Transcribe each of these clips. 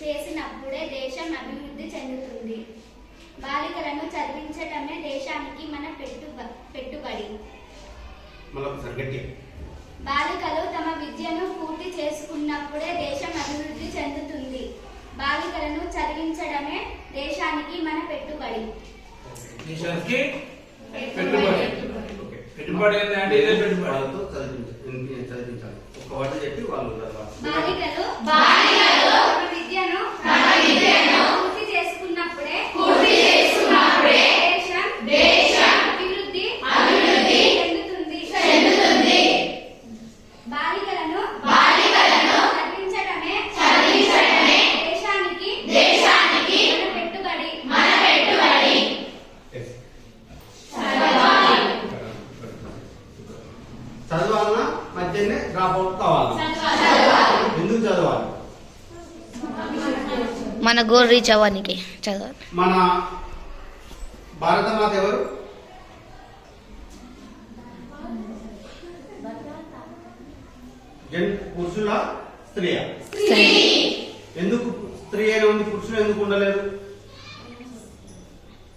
చేసినప్పుడే దేశం అభివృద్ధి చెందుతుంది. బాలికలను చదివించటమే దేశానికి మన పెట్టు పెట్టుబడి. బాలికలు తమ విద్యను పూర్తి చేసుకున్నప్పుడే దేశం అభివృద్ధి చెందుతుంది. బాలికలను చదివించడమే దేశానికి మన పెట్టుబడి. దేశానికి పెట్టుబడి. ఓకే. పెట్టుబడి ఏంటంటే ఇదే పెట్టుబడి. వాళ్ళతో చదివించాలి చదివించాలి. ఒక వాట చెప్పి వాళ్ళు చదవాలి బాలికలు బాలికలు తమ విద్యను తమ విద్యను పూర్తి చేసుకున్నప్పుడే పూర్తి చేసుకున్నప్పుడే దేశం దేశం అభివృద్ధి అభివృద్ధి చెందుతుంది చెందుతుంది బాలికలను బాలికలను చదివించడమే చదివించడమే దేశానికి దేశానికి మన పెట్టుబడి మన పెట్టుబడి Yes. చదవాలి చదవాలన్నా మధ్యనే డ్రాప్ అవుట్ కావాలి. ఎందుకు చదవాలి? మన గోల్ రీచ్ అవ్వడానికి చదవాలి. మన భారతమాత ఎవరు? జన్ పురుషుల స్త్రీయ? ఎందుకు స్త్రీ అయినా ఉంది పురుషులు ఎందుకు ఉండలేదు?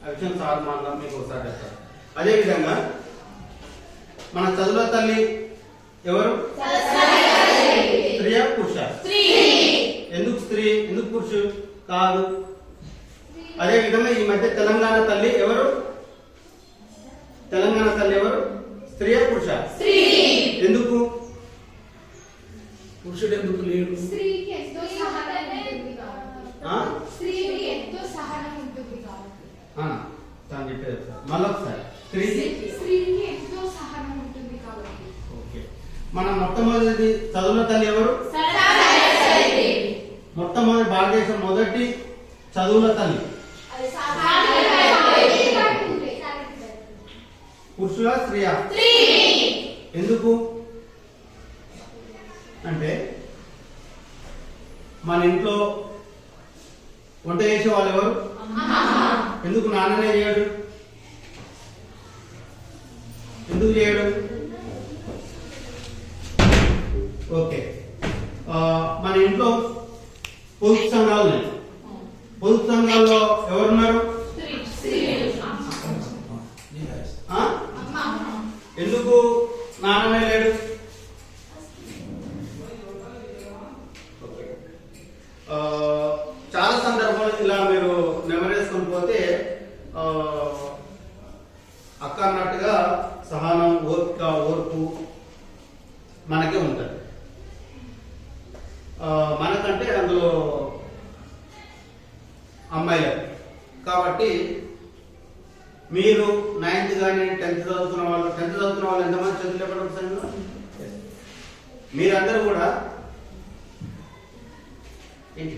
ఆ విషయం సార్ మాట్లాడ మీకు ఒకసారి చెప్తారు. అదేవిధంగా మన చదువుల తల్లి ఎవరు? స్త్రీయా పురుష? ఎందుకు స్త్రీ? ఎందుకు పురుషుడు కాదు. అదే విధంగా ఈ మధ్య తెలంగాణ తల్లి ఎవరు? తెలంగాణ తల్లి ఎవరు? స్త్రీయా పురుష? ఎందుకు? పురుషుడు ఎందుకు లేడు స్త్రీకి ఎంతో సహనం ఉంటుంది కాబట్టి ఆ? స్త్రీకి ఎంతో సహనం ఉంటుంది కాబట్టి ఆ, తాను చెప్పేది ఒకసారి. మళ్ళీ ఒకసారి మన మొట్టమొదటి చదువుల తల్లి ఎవరు? మొట్టమొదటి భారతదేశం మొదటి చదువుల తల్లి. పురుషుల స్త్రీయా? ఎందుకు? అంటే మన ఇంట్లో వంట చేసే వాళ్ళు ఎవరు ఎందుకు నాన్ననే చేయడు? ఎందుకు చేయడు? ఓకే. మన ఇంట్లో పొదుపు సంఘాలు ఉన్నాయి. పొదుపు సంఘాల్లో ఎవరున్నారు? ఎందుకు నాన్నమే లేడు చాలా సందర్భాలు ఇలా మీరు నెమరేసుకొని పోతే ఓపిక ఓర్పు మనకే ఉంటుంది. మనకంటే అందులో అమ్మాయిలు. కాబట్టి మీరు నైన్త్ కానీ టెన్త్ చదువుతున్న వాళ్ళు టెన్త్ చదువుతున్న వాళ్ళు ఎంతమంది చదువులేపడం చెప్పడం సార్? మీరందరూ కూడా ఏంటి?